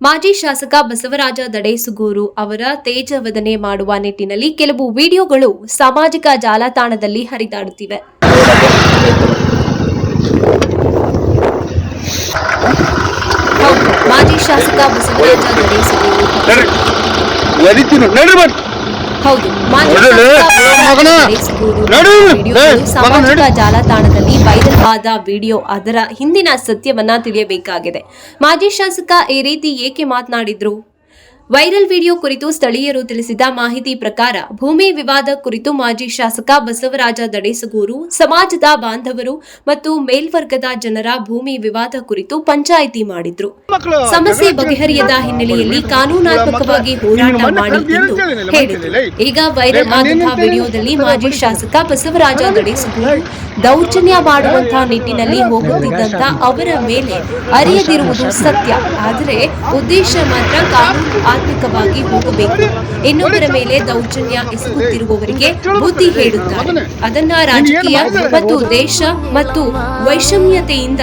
ಮಾಜಿ ಶಾಸಕ ಬಸವರಾಜ ದಡೇಸುಗೂರು ಅವರ ತೇಜವದನೆ ಮಾಡುವ ನಿಟ್ಟಿನಲ್ಲಿ ಕೆಲವು ವಿಡಿಯೋಗಳು ಸಾಮಾಜಿಕ ಜಾಲತಾಣದಲ್ಲಿ ಹರಿದಾಡುತ್ತಿವೆ. ಮಾಜಿ ಶಾಸಕ ಬಸವರಾಜ ದಡೇಸುಗೂರು. ಹೌದು ಮಾಜಿ ಶಾಸಕ ಬಸವರಾಜ. ದಡೇಸುಗೂರು ಸಾಮಾಜಿಕ ಜಾಲತಾಣದಲ್ಲಿ ವೈರಲ್ ಆದ ವಿಡಿಯೋ ಅದರ ಹಿಂದಿನ ಸತ್ಯವನ್ನ ತಿಳಿಯಬೇಕಾಗಿದೆ. ಮಾಜಿ ಶಾಸಕ ಈ ರೀತಿ ಏಕೆ ಮಾತನಾಡಿದ್ರು? ವೈರಲ್ ವಿಡಿಯೋ ಕುರಿತು ಸ್ಥಳೀಯರು ತಿಳಿಸಿದ ಮಾಹಿತಿ ಪ್ರಕಾರ ಭೂಮಿ ವಿವಾದ ಕುರಿತು ಮಾಜಿ ಶಾಸಕ ಬಸವರಾಜ ದಡೇಸಗೂರು ಸಮಾಜದ ಬಾಂಧವರು ಮತ್ತು ಮೇಲ್ವರ್ಗದ ಜನರ ಭೂಮಿ ವಿವಾದ ಕುರಿತು ಪಂಚಾಯಿತಿ ಮಾಡಿದ್ರು. ಸಮಸ್ಯೆ ಬಗೆಹರಿಯದ ಹಿನ್ನೆಲೆಯಲ್ಲಿ ಕಾನೂನಾತ್ಮಕವಾಗಿ ಹೋರಾಟ ಮಾಡಿ ಎಂದು ಹೇಳಿದರು ಈಗ ವೈರಲ್ ಆದಂತಹ ವಿಡಿಯೋದಲ್ಲಿ ಮಾಜಿ ಶಾಸಕ ಬಸವರಾಜ ದಡೇಸಗೂರು ದೌರ್ಜನ್ಯ ಮಾಡುವಂತಹ ನಿಟ್ಟಿನಲ್ಲಿ ಹೋಗುತ್ತಿದ್ದಂತ ಅವರ ಮೇಲೆ ಅರಿಯದಿರುವುದು ಸತ್ಯ. ಆದರೆ ಉದ್ದೇಶ ಮಾತ್ರ ಕಾನೂನಾತ್ಮಕವಾಗಿ ಹೋಗಬೇಕು. ಇನ್ನೊಬ್ಬರ ಮೇಲೆ ದೌರ್ಜನ್ಯ ಎಸಗುತ್ತಿರುವವರಿಗೆ ಬುದ್ಧಿ ಹೇಳುತ್ತಾರೆ. ಅದನ್ನ ರಾಜಕೀಯ ಮತ್ತು ದೇಶ ಮತ್ತು ವೈಷಮ್ಯತೆಯಿಂದ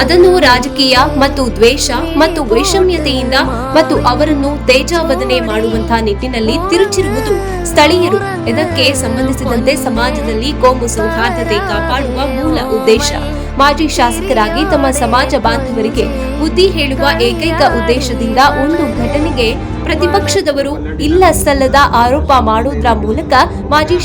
ಅದನ್ನು ರಾಜಕೀಯ ಮತ್ತು ದ್ವೇಷ ಮತ್ತು ವೈಷಮ್ಯತೆಯಿಂದ ಮತ್ತು ಅವರನ್ನು ತೇಜಾವದನೆ ಮಾಡುವಂತಹ ನಿಟ್ಟಿನಲ್ಲಿ ತಿರುಚಿರುವುದು ಸ್ಥಳೀಯರು. ಇದಕ್ಕೆ ಸಂಬಂಧಿಸಿದಂತೆ ಸಮಾಜದಲ್ಲಿ ಕೋಮು ಸೌಹಾರ್ದತೆ ಕಾಪಾಡುವ ಮೂಲ ಉದ್ದೇಶ. ಮಾಜಿ ಶಾಸಕರಾಗಿ ತಮ್ಮ ಸಮಾಜ ಬಾಂಧವರಿಗೆ ಬುದ್ಧಿ ಹೇಳುವ ಏಕೈಕ ಉದ್ದೇಶದಿಂದ ಒಂದು ಘಟನೆಗೆ ಪ್ರತಿಪಕ್ಷದವರು ಇಲ್ಲ ಸಲ್ಲದ ಆರೋಪ ಮಾಡುವುದರ ಮೂಲಕ ಮಾಜಿ